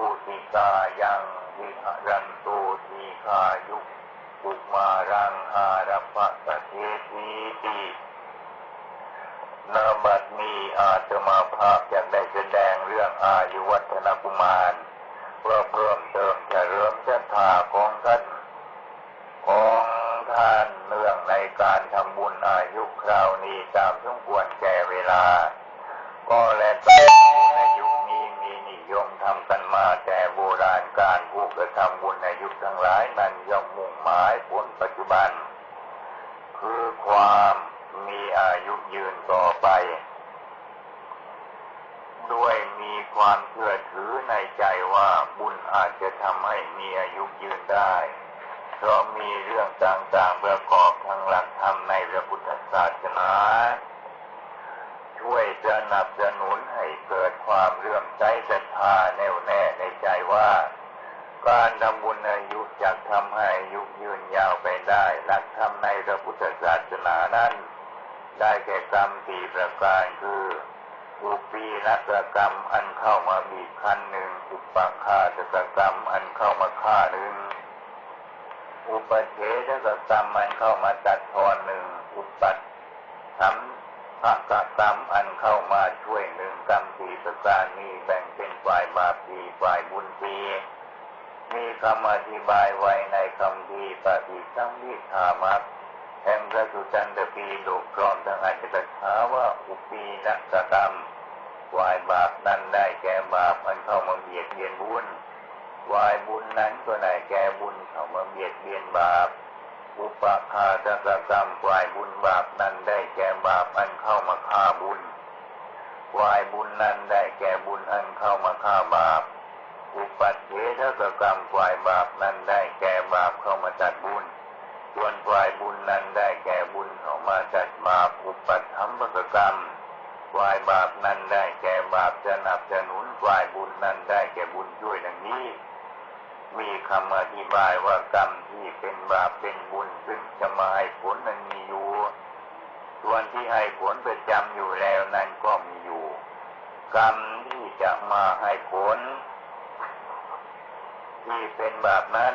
ปุติกายังวิหรันตุทีคายุปุมารังหารปะสะเทสีตินาบัดนี้อาตมาภาพอยากได้แสดงเรื่องอายุวัฒนกุมารเพื่อเพิ่มเติมเฉริมศรัทาของท่านของท่านเนื่องในการทำบุญอายุคราวนี้ตามสมควรแก่เวลา ก็และก็ในยุคนี้มีนิยมทำกัน มาแต่โบราณการผู้กระทำบุญในยุคทั้งหลายนั้นย่อมมุ่งหมายผลปัจจุบัน คือความมีอายุยืนต่อไป ด้วยมีความเชื่อถือในใจว่าบุญอาจจะทำให้มีอายุยืนได้ เพราะมีเรื่องต่างๆประกอบทางหลักธรรมในพระพุทธศาสนา ช่วยสนับสนุน เกิดความเรื่อมใสศรัทธาแน่วแน่ในใจว่า การทำบุญอายุจะทำให้อายุยืนยาวไปได้หลักธรรมในพระพุทธศาสนานั้นได้แก่กรรมสี่ประการคืออุปีนักกรรมอันเข้ามาบีบคันหนึ่งอุปคาตกรรมอันเข้ามาฆ่าหนึ่งอุปเทศกรรมอันเข้ามาตัดทอนหนึ่งอุปัตถม ภกกรรมอันเข้ามาช่วยหนึ่งกรรมสี่ประการนี้แบ่งเป็นฝ่ายบาปสี่ฝ่ายบุญสี่มีคำอธิบายไว้ในคำทีปฏิสัมพิธามักแห่งพระสุจันตปีโลกกรอนทั้งอาจจะถาว่าอุปีนักกรรมฝ่ายบาปนั้นได้แก่บาปอันเข้ามาเบียดเบียนบุญวายบุญนั้นก็ได้แก่บุญเข้ามาเบียดเบียนบาป อุปคาตกกรรมวายบุญบาปนั้นได้แก่บาปอันเข้ามาฆ่าบุญวายบุญนั้นได้แก่บุญอันเข้ามาฆ่าบาป อุปัฏเถทกกรรมวายบาปนั้นได้แก่บาปเข้ามาจัดบุญ ส่วนวายบุญนั้นได้แก่บุญเข้ามาจัดบาป อุปัฏฐมกกรรมวายบาปนั้นได้แก่บาปจะนับจะหนุนวายบุญนั้นได้แก่บุญช่วยดังนี้ มีคำอธิบายว่ากรรมที่เป็นบาปเป็นบุญซึ่งจะมาให้ผลนั้นมีอยู่ ส่วนที่ให้ผลประจำอยู่แล้วนั้นก็มีอยู่ กรรมที่จะมาให้ผล ที่เป็นบาปนั้น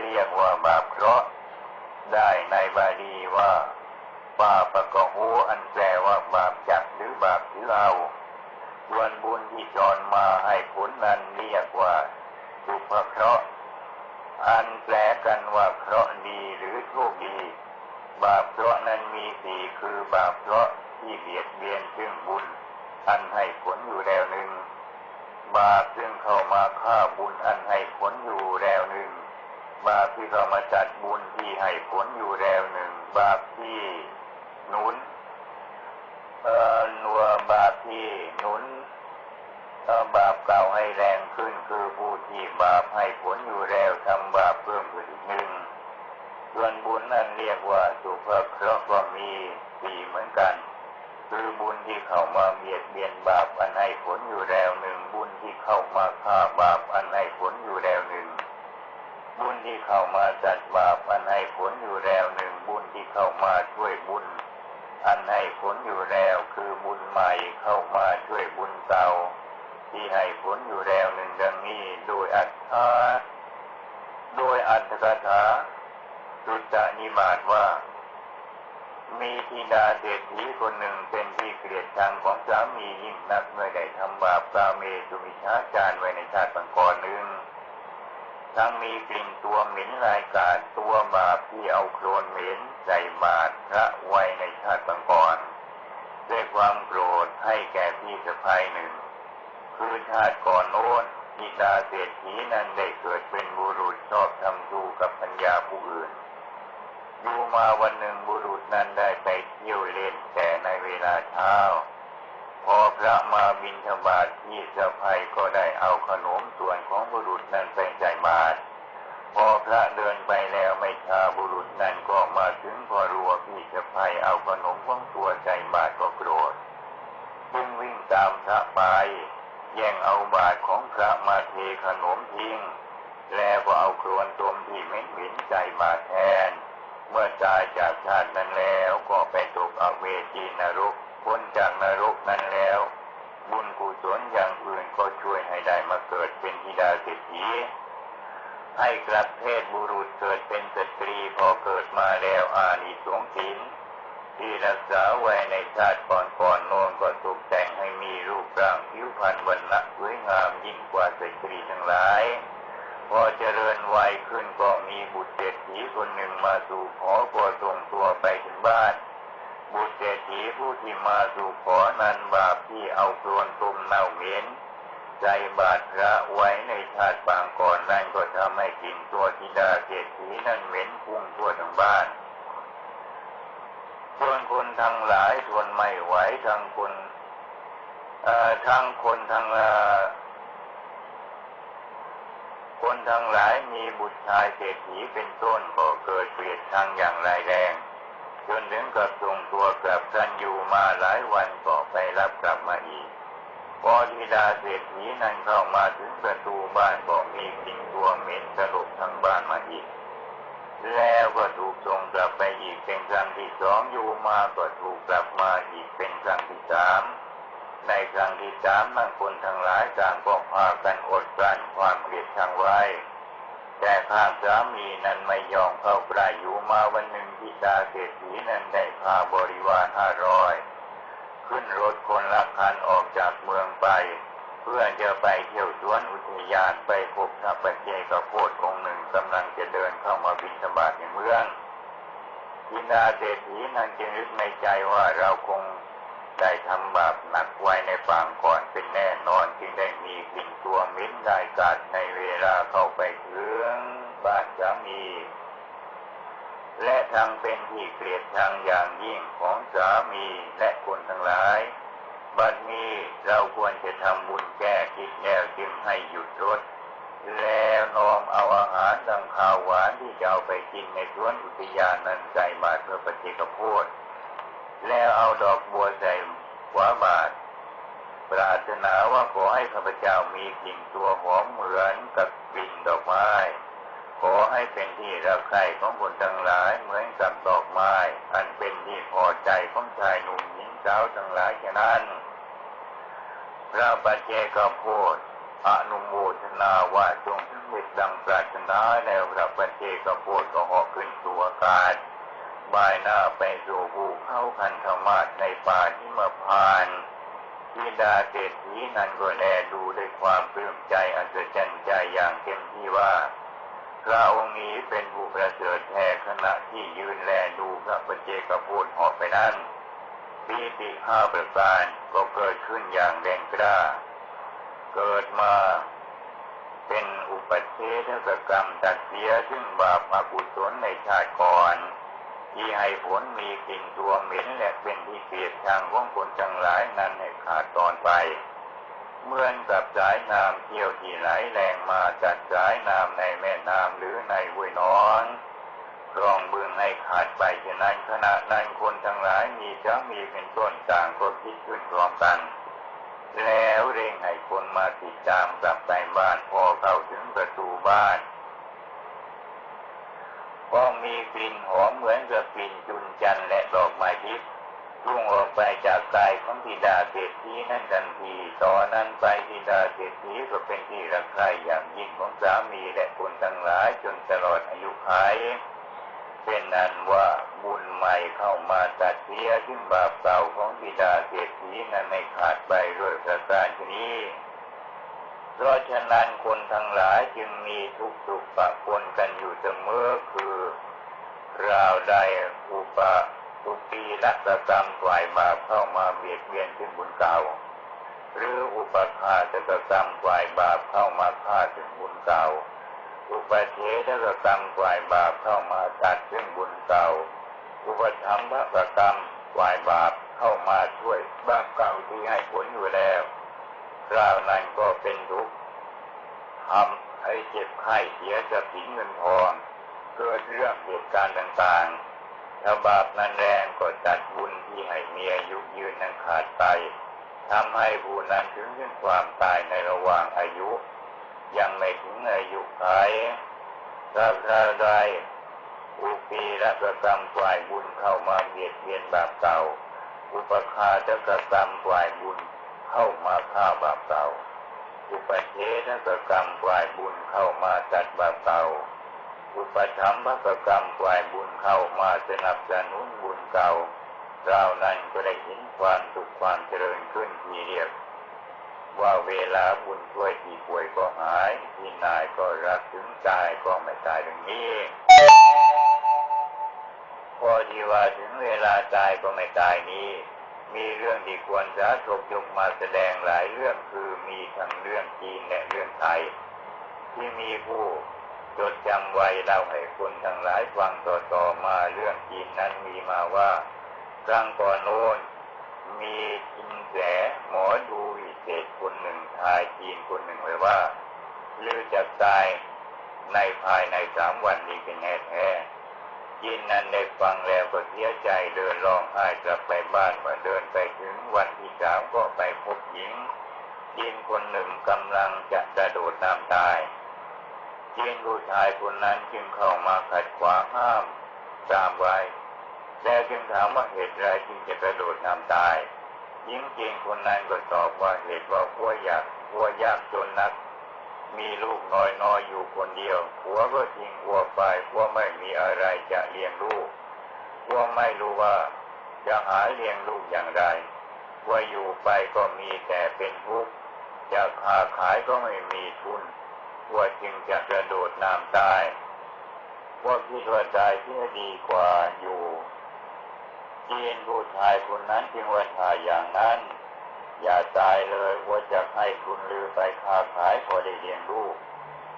เรียกว่าบาปเคราะห์ได้ในบาลีว่าปาปกะโหอันแปลว่าบาปจักหรือบาปถือเอาส่วนบุญที่จรมาให้ผลนั้นเรียกว่า สุภเคราะห์อันแปลกันว่าเคราะห์ดีหรือโชคดี บาปเคราะห์นั้นมีสี่คือบาปเคราะห์ที่เบียดเบียนซึ่งบุญอันให้ผลอยู่แล้วหนึ่ง บาปซึ่งเข้ามาฆ่าบุญอันให้ผลอยู่แล้วหนึ่ง บาปที่เข้ามาจัดบุญที่ให้ผลอยู่แล้วหนึ่ง บาปที่หนุนเอ่อหนัวบาปที่หนุนเอ่อบาปเก่าให้แรงขึ้นคือผู้ที่บาปให้ผลอยู่แล้วทำบาปเพิ่มขึ้นอีกหนึ่ง ส่วนบุญนั้นเรียกว่าสุภเคราะห์ก็มีสี่เหมือนกัน คือบุญที่เข้า มาเบียดเบียนบาปอันให้ผลอยู่แล้วหนึ่ง บุญที่เข้ามาฆ่าบาปอันให้ผลอยู่แล้วหนึ่ง บุญที่เข้ามาจัดบาปอันให้ผลอยู่แล้วหนึ่ง บุญที่เข้ามาช่วยบุญ อันให้ผลอยู่แล้วคือบุญใหม่เข้ามาช่วยบุญเก่าที่ให้ผลอยู่แล้วหนึ่งดังนี้โดยอัตถาโดยอัตถกถาสุตตานิบาตว่า มีธิดาเศรษฐีคนหนึ่งเป็นที่เกลียดชังของสามียิ่งนักเมื่อได้ทำบาปกาเมสุมิชาจารไว้ในชาติปังกรหนึ่งทั้งมีกลิ่นตัวเหม็นรายกาศตัวบาปที่เอาโคลนเหม็นใส่บาตรพระไว้ในชาติปังกรด้วยความโกรธให้แก่พี่สะพ้ายหนึ่ง คือชาติก่อนโน้นธิดาเศรษฐีนั้นได้เกิดเป็นบุรุษชอบทำดูกับปัญญาผู้อื่น อยู่มาวันหนึ่งบุรุษนั้นได้ไปเที่ยวเล่นแต่ในเวลาเช้า พอพระมาบิณฑบาตที่สะพายก็ได้เอาขนมส่วนของบุรุษนั้นไปใส่บาตรพอพระเดินไปแล้วไม่ช้าบุรุษนั้นก็มาถึงพอรัวพี่สะพายเอาขนมของตัวใส่บาตรก็โกรธจึงวิ่งตามพระไปแย่งเอาบาตรของพระมาเทขนมทิ้งแล้วก็เอาครวนตมที่เหม็นเหม็นใจมาแทน มื่อตายจากชาตินั้นแล้วก็ไปตกอเวจีนรกพ้นจากนรกนั้นแล้ว บุญกุศลอย่างอื่นก็ช่วยให้ได้มาเกิดเป็นธิดาเศรษฐีให้กลับเพศบุรุษเกิดเป็นสตรีพอเกิดมาแล้วอานิสงส์ศีลที่รักษาไว้ในชาติก่อนๆโน้นก็ตกแต่งให้มีรูปร่างผิวพรรณวันละสวยงามยิ่งกว่าสตรีทั้งหลาย พอเจริญวัยขึ้นก็มีบุตรเศรษฐีคนหนึ่งมาสู่ขอก็ส่งตัวไปถึงบ้าน บุตรเศรษฐีผู้ที่มาสู่ขอนั้นบาปที่เอาโคลนตุ่มเน่าเหม็นใจบาดพระไว้ในชาติปางก่อนนั่นก็ทำให้กลิ่นตัวธิดาเศรษฐีนั้นเหม็นพุ่งทั่วทั้งบ้าน ส่วนคนทั้งหลายส่วนไม่ไหวทั้งคนทั้งคนทั้ง คนทั้งหลายมีบุตรชายเศรษฐีเป็นต้นก็เกิดเกลียดชังอย่างไรแรงจนถึงกับส่งตัวกลับกันอยู่มาหลายวันก็ไปรับกลับมาอีกพอธิดาเศรษฐีนั้นเข้ามาถึงประตูบ้านก็มีกลิ่นตัวเหม็นสลบทั้งบ้านมาอีก แล้วก็ถูกส่งกลับไปอีกเป็นครั้งที่สองอยู่มาก็ถูกกลับมาอีกเป็นครั้งที่สาม ในครั้งที่สามนั่งคนทั้งหลายต่างก็พากันอดกลั้นความเกลียดชังไว้ แต่ข้างสามีนั้นไม่ยอมเข้าใกล้อยู่มาวันหนึ่งทิดาเศรษฐีนั้นได้พาบริวารห้าร้อยขึ้นรถคนละคันออกจากเมืองไป เพื่อจะไปเที่ยวสวนอุทยานไปพบพระปัจเจกโพธิองค์หนึ่งกำลังจะเดินเข้ามาบิณฑบาตในเมืองทิดาเศรษฐีนั้นจึงนึกในใจว่าเราคง ได้ทำบาปหนักไว้ในฝั่งก่อนเป็นแน่นอนจึงได้มีกลิ่นตัวมิ้นได้กาดในเวลาเข้าไปถึงบ้านสามี และทางเป็นที่เกลียดชังอย่างยิ่งของสามีและคนทั้งหลาย บัดนี้เราควรจะทำบุญแก้คิดแล้วจึงให้หยุดรถ แล้วน้อมเอาอาหารดังข้าวหวานที่จะเอาไปกินในสวนอุทยานนั้นใส่บาตรเพื่อปฏิกโพธ แล้วเอาดอกบัวใส่หัวบาท ปรารถนาว่าขอให้ข้าพเจ้ามีกลิ่นตัวหอมเหมือนกับกลิ่นดอกไม้ ขอให้เป็นที่รักใคร่ของคนทั้งหลายเหมือนกับดอกไม้ อันเป็นที่พอใจของชายหนุ่มหญิงสาวทั้งหลายฉะนั้น พระปัจเจกโพธอนุโมทนาว่าจงสำเร็จดังปรารถนาแล้วพระปัจเจกโพธก็หาะขึ้นสู่อากาศ บายหน้าไปสู่ภูเขาคันธมาศในป่าที่มาพานทิดาเศรษฐีนั้นก็แลดูด้วยความปลื้มใจอัศจรรย์ใจอย่างเต็มที่ว่า พระองค์นี้เป็นผู้ประเสริฐแท้ขณะที่ยืนแลดูพระปเจกพูดหอบไปนั้นปีติห้าประการก็เกิดขึ้นอย่างแรงกล้า เกิดมาเป็นอุปเทศกรรมตัดเสียซึ่งบาปอกุศลในชาติก่อน ที่ให้ผลมีกลิ่นตัวเหม็นและเป็นที่เกลียดชังของคนทั้งหลายนั้นให้ขาดตอนไป เหมือนกับสายน้ำเที่ยวที่ไหลแรงมาจากสายน้ำในแม่น้ำหรือในห้วยน้อนรองบึงให้ขาดไปฉะนั้นขณะนั้นคนทั้งหลายมีจะมีเป็นต้นต่างก็คิดขึ้นร้อมกัน แล้วเร่งให้คนมาติดตามกลับไปบ้านพอเข้าถึงประตูบ้าน กลิ่นหอมเหมือนกับกลิ่นจุนจันและดอกไม้ทิพย์รุ่งออกไปจากกายของธิดาเศรษฐีนั้นทันทีต่อนนั้นไปธิดาเศรษฐีก็เป็นที่รักใคร่อย่างยิ่งของสามีและคนทั้งหลายจนตลอดอายุขัยเป็นนั้นว่าบุญใหม่เข้ามาตัดเสียซึ่งบาปเก่าของธิดาเศรษฐีนั้นไม่ขาดไปด้วยประการชนี้ เพราะฉะนั้นคนทั้งหลายจึงมีทุกสุขปะปนกันอยู่เสมอคือ ราวใดอุปตุปีรัตกรรมฝ่ายบาปเข้ามาเบียดเบียนถึงบุญเก่า หรืออุปคาตกรรมฝ่ายบาปเข้ามาฆ่าถึงบุญเก่า อุปเทศกรรมฝ่ายบาปเข้ามาตัดถึงบุญเก่า อุปธรรมกรรมฝ่ายบาปเข้ามาช่วยบาปเก่าที่ให้ผลอยู่แล้วคราวนั้นก็เป็นทุกข์ทำให้เจ็บไข้เสียจะสินเงินทอง เกิดเรื่องเหตุการณ์ต่างๆ ถ้าบาปนั้นแรงก็จัดบุญที่ให้มีอายุยืนนั้นขาดไปทำให้ผู้นั้นถึงถึงความตายในระหว่างอายุ ยังไม่ถึงอายุไขถ้าคราวใดอุปีรักกรรมฝ่ายบุญเข้ามาเบียดเบียนบาปเก่า อุปคาตกรรมฝ่ายบุญเข้ามาฆ่าบาปเก่า อุปเทศกรรมกวายบุญเข้ามาตัดบาปเก่า อุปธรรมกกรรมกวายบุญเข้ามาสนับสนุนบุญเก่าเรานั้นก็ได้เห็นความสุขความเจริญขึ้นทีเดียวว่าเวลาบุญช่วยที่ป่วยก็หายที่นายก็รักถึงตายก็ไม่ตายอย่างนี้พอดีว่าถึงเวลาตายก็ไม่ตายนี้ มีเรื่องที่ควรจะถกยกมาแสดงหลายเรื่องคือมีทั้งเรื่องจีนและเรื่องไทย ที่มีผู้ จดจำไว้เล่าให้คนทั้งหลายฟังต่อๆมาเรื่องจีนนั้นมีมาว่าครั้งก่อนโน้นมีจินแสหมอดูวิเศษคนหนึ่งทายจีนคนหนึ่งไว้ว่าลือจะตายในภายในสามวันนี้เป็นแน่แท้จีนนั้นได้ฟังแล้วก็เสียใจเดินร้องไห้กลับไปบ้านว่าเดินไปถึงวันที่สามก็ไปพบหญิงจีนคนหนึ่งกำลังจะกระโดดน้ำตาย จีนผู้ชายคนนั้นจึงเข้ามาขัดขวางห้ามตามไว้แล้วจึงถามว่าเหตุไรจึงจะกระโดดน้ำตายหญิงจีนคนนั้นก็ตอบว่าเหตุว่าพัวอยากพัวยากจนนัก มีลูกน้อยน้อยอยู่คนเดียวผัวก็ทิ้งผัวไปผัวไม่มีอะไรจะเลี้ยงลูกผัวไม่รู้ว่าจะหาเลี้ยงลูกอย่างไรผัวอยู่ไปก็มีแต่เป็นทุกข์จะค้าขายก็ไม่มีทุน ผัวจึงจะกระโดดน้ำตายผัวคิดว่าตายที่ดีกว่าอยู่จีนผู้ชายคนนั้นจึงว่าถ้าอย่างนั้น อย่าตายเลยว่าจะให้คุณลือไปค้าขายพอได้เลี้ยงลูก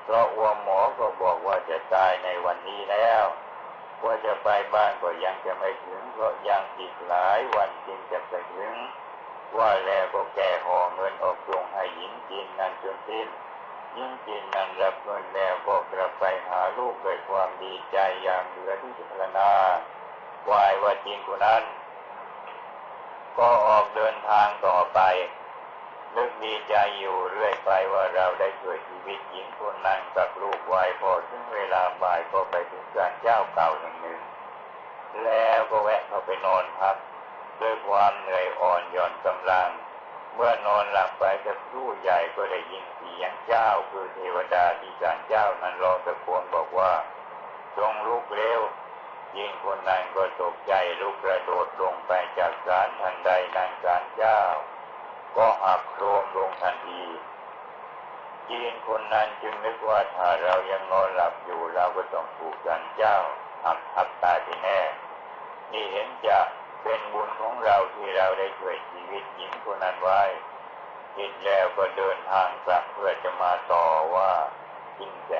เพราะว่าหมอก็บอกว่าจะตายในวันนี้แล้วว่าจะไปบ้านก็ยังจะไม่ถึงเพราะยังอีกหลายวันจึงจะไปถึง ว่าแล้วก็แก่ห่อเงินออกตรงให้หญิงจีนนั้นจนสิ้น หญิงจีนนั้นรับเงินแล้วก็กลับไปหาลูกด้วยความดีใจอย่างเหลือที่จะพรณาวายว่าจีนคนนั้น ก็ออกเดินทางต่อไปนึกดีใจอยู่เรื่อยไปว่าเราได้ช่วยชีวิตหญิงคนนั้นกับลูกวายพอถึงเวลาบ่ายก็ไปถึงศาลเจ้าเก่าแห่งหนึ่ง แล้วก็แวะเข้าไปนอนพักด้วยความเหนื่อยอ่อนหย่อนกำลัง เมื่อนอนหลับไปจะครู่ใหญ่ก็ได้ยินเสียงเจ้าคือเทวดาที่ศาลเจ้านั้นร้องตะโกนบอกว่า จงลุกเร็วยิงคนนั้นก็ตกใจลุกกระโดดลงไปจากศาลทันใดนั้นศาลเจ้า ก็หักโครมลงทันทีจีนคนนั้นจึงนึกว่าถ้าเรายังนอนหลับอยู่เราก็ต้องถูกศาลเจ้าหักทับตายไปแน่นี่เห็นจะ เป็นบุญของเราที่เราได้ช่วยชีวิตหญิงคนนั้นไว้คิดแล้วก็เดินทางกลับเพื่อจะมาต่อว่าจินแส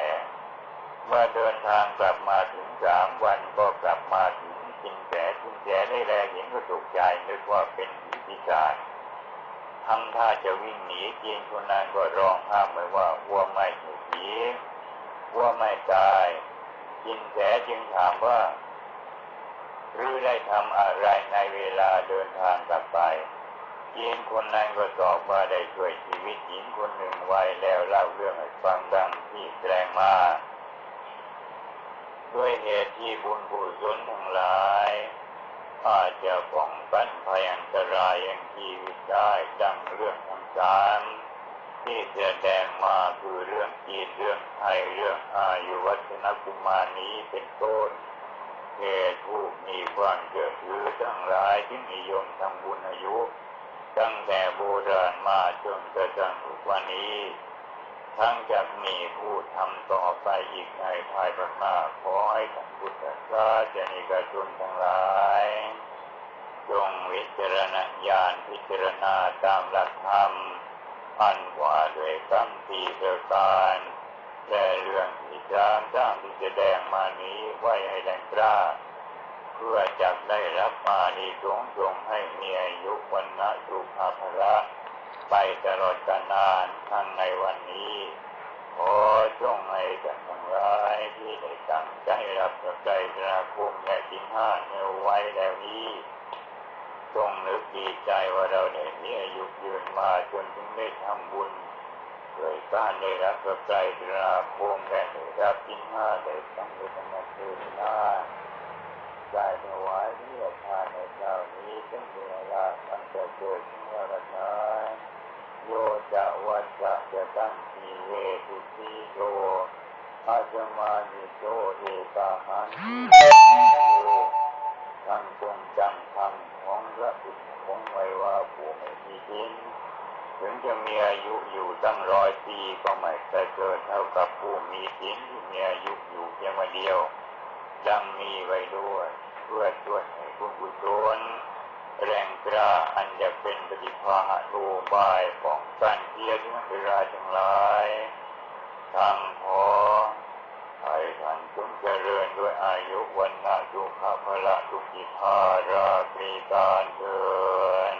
เมื่อเดินทางกลับมาถึงสามวันก็กลับมาถึงจินแสจินแสได้แลเห็นก็ตกใจนึกว่าเป็นผีปีศาจทำท่าจะวิ่งหนีจีนคนนั้นก็ร้องห้ามไว้ว่าวัวไม่ถูกผีวัวไม่ตายจินแสจึงถามว่า หรือได้ทำอะไรในเวลาเดินทางกลับไปจีนคนนั้นก็ตอบว่าได้ช่วยชีวิตหญิงคนหนึ่งไว้แล้วเล่าเรื่องให้ฟังดังที่แสดงมาด้วยเหตุที่บุญกุศลทั้งหลายอาจจะป้องกันภัยอันตรายอย่างชีวิตได้ดังเรื่องทั้งสามที่แสดงมาคือเรื่องจีนเรื่องไทยเรื่องอายุวัฒนกุมานี้เป็นต้น เหตุผู้มีความเกิดถือทั้งหลายที่นิยมทำบุญอายุ ตั้งแต่โบราณมาจนกระทั่งทุกวันนี้ ทั้งจะมีผู้ทำต่อไปอีกในภายภาคหน้าขอให้ท่านพุทธศาสนิกชนทั้งหลายจงวิจารณญาณพิจารณาตามหลักธรรมอันว่าด้วยคำที่ประการ และเรื่องที่จามจ้างที่จะแดงมานี้ไว้ให้แรงกล้า เพื่อจักได้รับมาดีจงจงให้มีอายุวันนะสุภาภระไปตลอดกาลนานทั้งในวันนี้ขอจงให้ท่านทั้งหลายที่ได้ตั้งใจรับกับใจสราคมและสินห้าเนวไว้แล้วนี้จงนึกดีใจว่าเราได้มีอายุยืนมาจนถึงได้ทำบุญ โดยการได้รับกับใจสราคมและได้รับสินห้าได้ตั้งใจทำงานเกินหน้าใจถวายที่ทานในเช้านี้เป็นเวลาตั้งแต่เกิดถึงวันนั้นโยจะวัจจะจะตั้งทีเวทุติโยอาจมานิโยเอกาหันทั้งจงจำคำของพระบุตรของไว้ว่าผู้ไม่มีดิน ถึงจะมีอายุอยู่ตั้งร้อยปีก็ไม่เคยเกิดเท่ากับผู้มีดินที่มีอายุอยู่เพียงวันเดียวดังมีไว้ด้วย เพื่อช่วยให้ผู้บุศลแรงกล้าอันจะเป็นปฏิภาหะโลบายของการเพียรทั้งเวลาทั้งหลายทางพอให้ท่านจงเจริญด้วยอายุวันนาจุขภละทุกิภาราตรีการเดิน